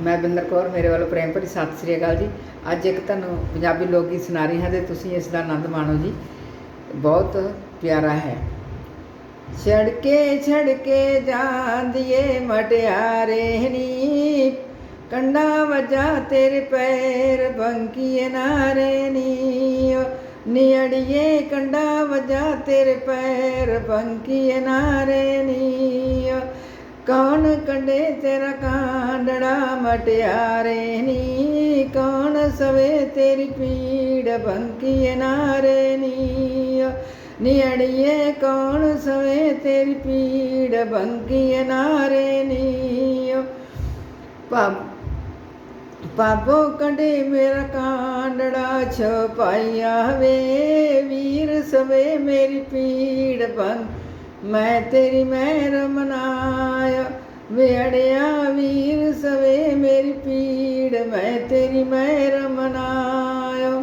ਮੈਂ ਬਿੰਦਰ ਕੌਰ, ਮੇਰੇ ਵੱਲੋਂ ਪ੍ਰੇਮ ਭਰੀ ਸਤਿ ਸ੍ਰੀ ਅਕਾਲ ਜੀ। ਅੱਜ ਇੱਕ ਤੁਹਾਨੂੰ ਪੰਜਾਬੀ ਲੋਕ ਗੀਤ ਸੁਣਾ ਰਹੀ ਹਾਂ ਤੇ ਤੁਸੀਂ ਇਸ ਦਾ ਆਨੰਦ ਮਾਣੋ ਜੀ। ਬਹੁਤ ਪਿਆਰਾ ਹੈ। ਛੜਕੇ ਛੜਕੇ ਜਾਂਦੀਏ ਮਟਿਆਰੇ ਨੀ ਕੰਡਾ ਵਜਾ ਤੇਰੇ ਪੈਰ, ਬੰਕੀਏ ਨਾਰੇ ਨੀ। ਨਿੜੀਏ ਕੰਡਾ ਵਜਾ ਤੇਰੇ ਪੈਰ, ਬੰਕੀਏ ਨਾਰੇ ਨੀ। ਕੌਣ ਕੰਡੇ ਤੇਰਾ ਕਾਂਡੜਾ ਮਟਿਆਰੇ ਨੀ ਕੌਣ ਸਵੇ ਤੇਰੀ ਪੀੜ ਬੰਕੀਏ ਨਾਰੇ ਨੀ ਨਿੜੀਏ ਕੌਣ ਸਵੇ ਤੇਰੀ ਪੀੜ ਬੰਕੀਏ ਨਾਰੇ ਨੀ ਪਾ ਪਾਪੋ ਕੰਡੇ ਮੇਰਾ ਕਾਂਡੜਾ ਛਪਾਇਆ ਵੇ, ਵੀਰ ਸਵੇ ਮੇਰੀ ਪੀੜ ਮੈਂ ਤੇਰੀ ਮਹਿਰ ਮਨਾਇਆ ਵੇੜਿਆ ਵੀਰ ਸਵੇ ਮੇਰੀ ਪੀੜ ਮੈਂ ਤੇਰੀ ਮਹਿਰ ਮਨਾਇਆ।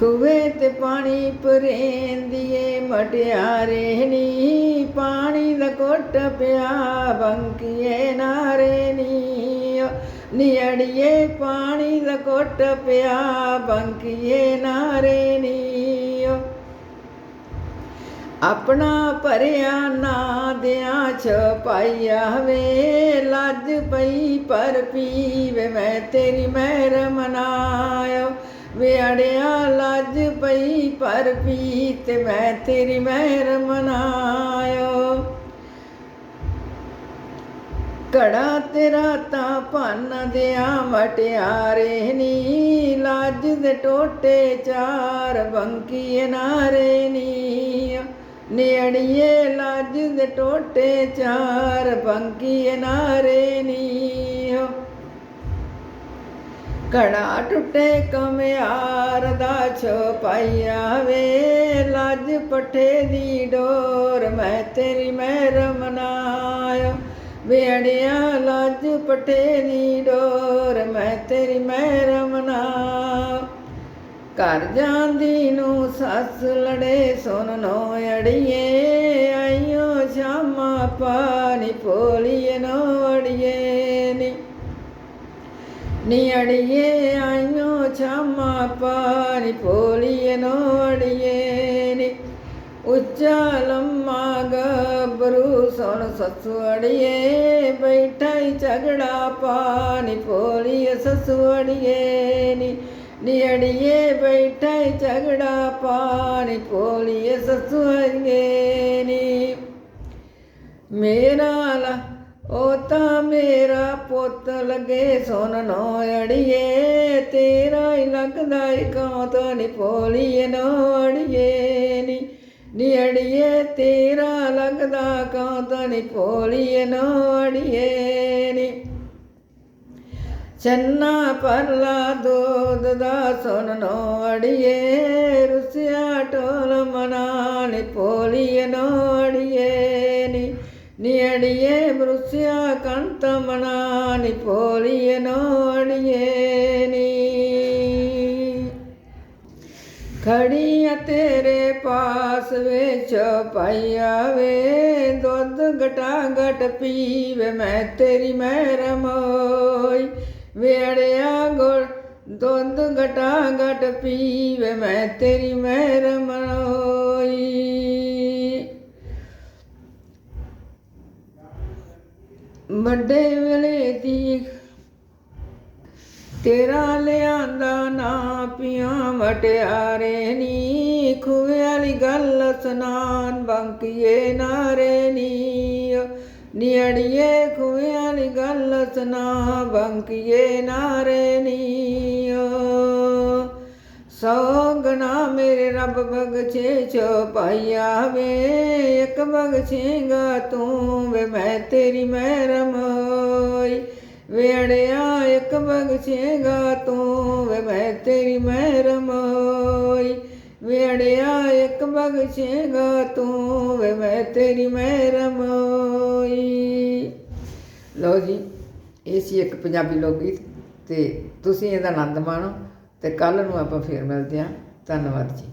ਖੂਵੇ ਤੇ ਪਾਣੀ ਪਰੇਂਦੀਏ ਮਟਿਆਰੇ ਨੀ ਪਾਣੀ ਦਾ ਘੁੱਟ ਪਿਆ, ਬੰਕੀਏ ਨਾਰੇ ਨੀ ਨਿੜੀਏ ਪਾਣੀ ਦਾ ਘੁੱਟ ਪਿਆ, ਬੰਕੀਏ ਨਾਰੇ ਨੀ ਆਪਣਾ ਭਰਿਆ ਨਾ ਦਿਆਂ ਛਪਾਈਆ ਵੇ, ਲੱਜ ਪਈ ਪਰ ਪੀਵੇ ਮੈਂ ਤੇਰੀ ਮਹਿਰ ਮਨਾਇਓ ਵੇੜਿਆ ਲੱਜ ਪਈ ਪਰ ਪੀ ਤੇ ਮੈਂ ਤੇਰੀ ਮਹਿਰ ਮਨਾਇਓ ਕੜਾ ਤੇਰਾ ਤਾਂ ਭੰਨ ਦਿਆ ਮਟਿਆਰੇ ਨੀ। ਲਾਜ ਦੇ ਟੋਟੇ ਚਾਰ ਬੰਕੀਏ ਨਾਰੇ ਨੀ। ਨੇੜੀਏ ਲਾਜ ਦੇ ਟੋਟੇ ਚਾਰ ਬੰਕੀਏ ਨਾਰੇ ਨੀ ਕੜਾ ਟੁੱਟੇ ਕਮਿਆਰ ਦਾ ਛਪਾਈਆ ਵੇ, ਲੱਜ ਪੱਠੇ ਦੀ ਡੋਰ, ਮੈਂ ਤੇਰੀ ਮਹਿਰਮ ਮਨਾਇਓ ਵੇੜਿਆ ਲੱਜ ਪੱਠੇ ਦੀ ਡੋਰ, ਮੈਂ ਤੇਰੀ ਮਹਿ ਘਰ ਜਾਂਦੀ ਨੂੰ ਸੱਸ ਲੜੇ ਸੁਣ ਨੋ ਅੜੀਏ, ਆਈਓ ਸ਼ਾਮਾ ਪਾਣੀ ਪੋਲੀਏ, ਨੋ ਅੜੀਏ ਨੀ। ਨੀ ਅੜੀਏ, ਆਈਓ ਛਾਮਾ ਪਾਣੀ ਪੋਲੀਏ, ਨੋ ਅੜੀਏ ਨੀ। ਉੱਚਾ ਲੰਮਾ ਗੱਭਰੂ ਸੁਣ ਸੱਸੂ ਅੜੀਏ ਬੈਠਾਈ ਝਗੜਾ ਪਾਣੀ ਪੋਲੀਏ, ਸੱਸੂ ਅੜੀਏ ਨੀ। ਨੀ ਅੜੀਏ ਬੈਠਾ ਝਗੜਾ ਪਾਣੀ ਪੋਲੀਏ ਸੱਸੂ ਅੜੀਏ ਨੀ। ਮੇਰਾ ਲਾ, ਉਹ ਤਾਂ ਮੇਰਾ ਪੁੱਤ ਲੱਗੇ ਸੁਣ ਨੋ ਅੜੀਏ ਤੇਰਾ ਹੀ ਲੱਗਦਾ ਈ ਕਾਂ ਤੋਂ ਨੀ ਪੋਲੀਏ ਨੋ ਅੜੀਏ ਨੀ। ਨੀ ਅੜੀਏ ਤੇਰਾ ਲੱਗਦਾ ਕਾਂ ਤੋਂ ਨੀ ਪੋਲੀਏ ਨੋ ਅੜੀਏ ਨੀ ਚੰਨਾ ਪਰਲਾ ਦੋਦ ਦਾ ਸੁਣ ਨੋ ਅੜੀਏ ਰੁਸਿਆ ਟੋਲ ਮਨਾ ਨੀ ਪੋਲੀਏ ਨੋ ਅੜੀਏ ਨੀ ਨਿੜੀਏ ਬਰੁਸਿਆ ਕੰਤ ਮਨਾ ਨੀ ਪੋਲੀਏ ਨੋੜੀਏ ਨੀ ਖੜੀ ਆ ਤੇਰੇ ਪਾਸ ਵਿੱਚ ਪਾਈਆ ਵੇੜਿਆ ਗੁੜ ਦੁੱਧ ਘਟਾ ਘਟ ਪੀਵੇ, ਮੈਂ ਤੇਰੀ ਮਹਿਰ ਮਨੋਈ। ਵੱਡੇ ਵੇਲੇ ਦੀ ਤੇਰਾ ਲਿਆਂਦਾ ਨਾ ਪਿਆ ਮਟਿਆਰੇ ਨੀ ਖੂਹ ਵਾਲੀ ਗੱਲ ਸੁਨਾਨ ਬੰਕੀਏ ਨਾਰੇ ਨੀ ਨਿੜੀਏ ਖੂਵੇ ਵਾਲੀ ਗੱਲ ਸੁਨਾ ਬੰਕੀਏ ਨਾਰੇ ਨੀ ਸੋਗਣਾ ਮੇਰੇ ਰੱਬ ਬਗਛੇ ਛਪਾਈਆ ਵੇ, ਇੱਕ ਬਗਛੇਗਾ ਤੂੰ ਵੇ, ਮੈਂ ਤੇਰੀ ਮਹਿਰਮ ਹੋਈ। ਵੇੜਿਆ ਇੱਕ ਬਗਛੇਗਾ ਤੂੰ ਵੇ, ਮੈਂ ਤੇਰੀ ਮਹਿਰਮ ਹੋਈ। ਵੇੜਿਆ ਇੱਕ ਬਗਛੇਗਾ ਤੂੰ ਵੇ, ਮੈਂ ਤੇਰੀ ਮਹਿਰਮ ਹੋਈ ਲਓ ਜੀ, ਇਹ ਸੀ ਇੱਕ ਪੰਜਾਬੀ ਲੋਕ ਗੀਤ ਤੇ ਤੁਸੀਂ ਇਹਦਾ ਆਨੰਦ ਮਾਣੋ ਤੇ ਕੱਲ ਨੂੰ ਆਪਾਂ ਫੇਰ ਮਿਲਦੇ ਹਾਂ। ਧੰਨਵਾਦ ਜੀ।